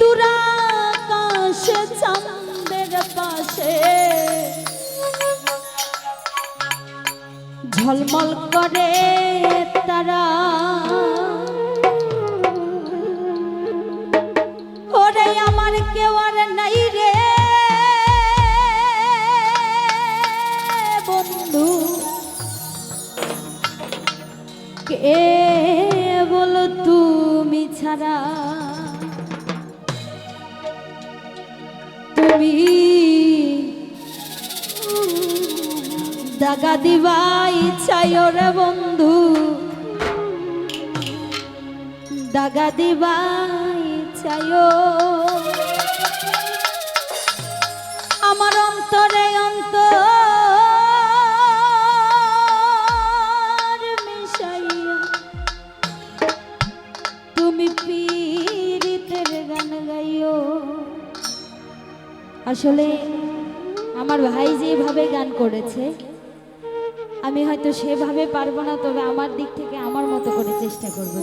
দুরাকাশে চাঁদের পাশে ঝলমল করে তারা। দাগা দিবাই চাই রে বন্ধু। দাগা দিবাই চাইও আমার অন্তরে মিশাইয়া তুমি পীড়িতের গান গাইও। আসলে আমার ভাই যেভাবে গান করেছে আমি হয়তো সেভাবে পারব না, তবে আমার দিক থেকে আমার মতো করে চেষ্টা করব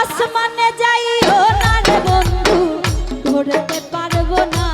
আসমানে যাইও না বন্ধু, ধরতে পারব না।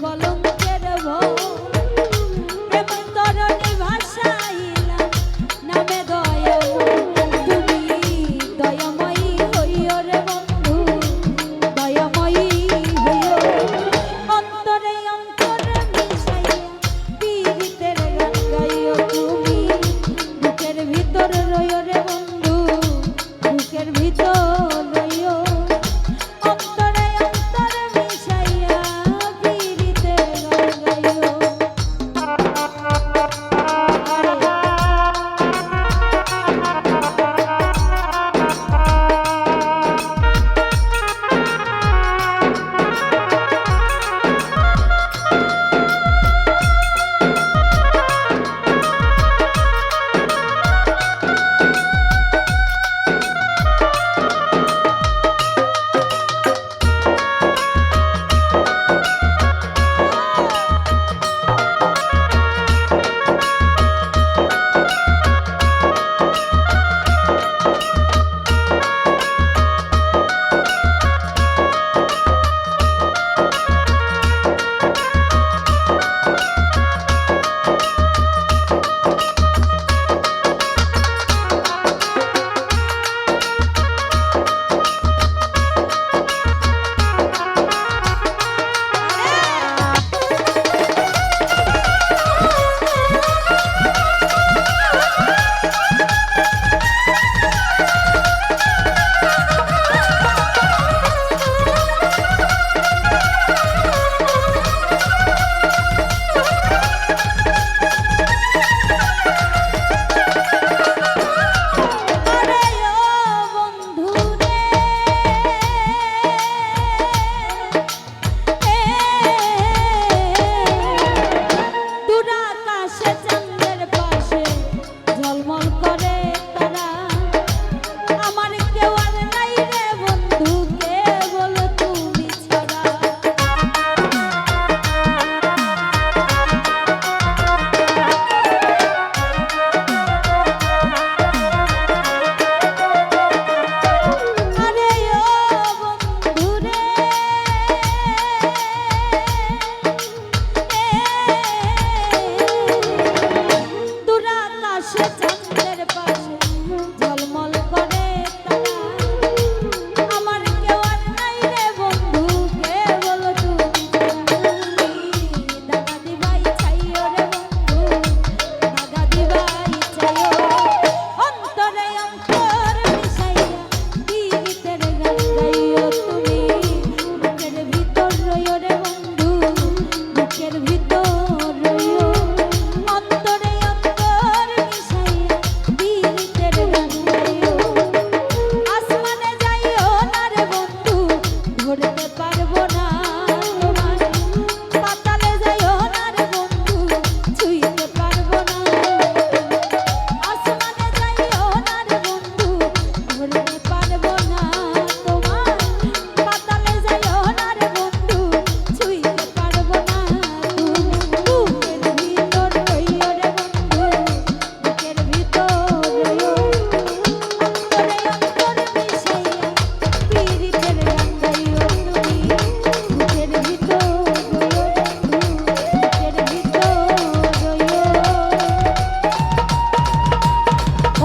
colocar.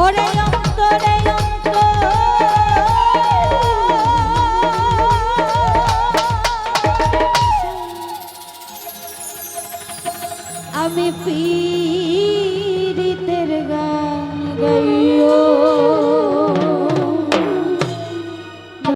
¡Órale!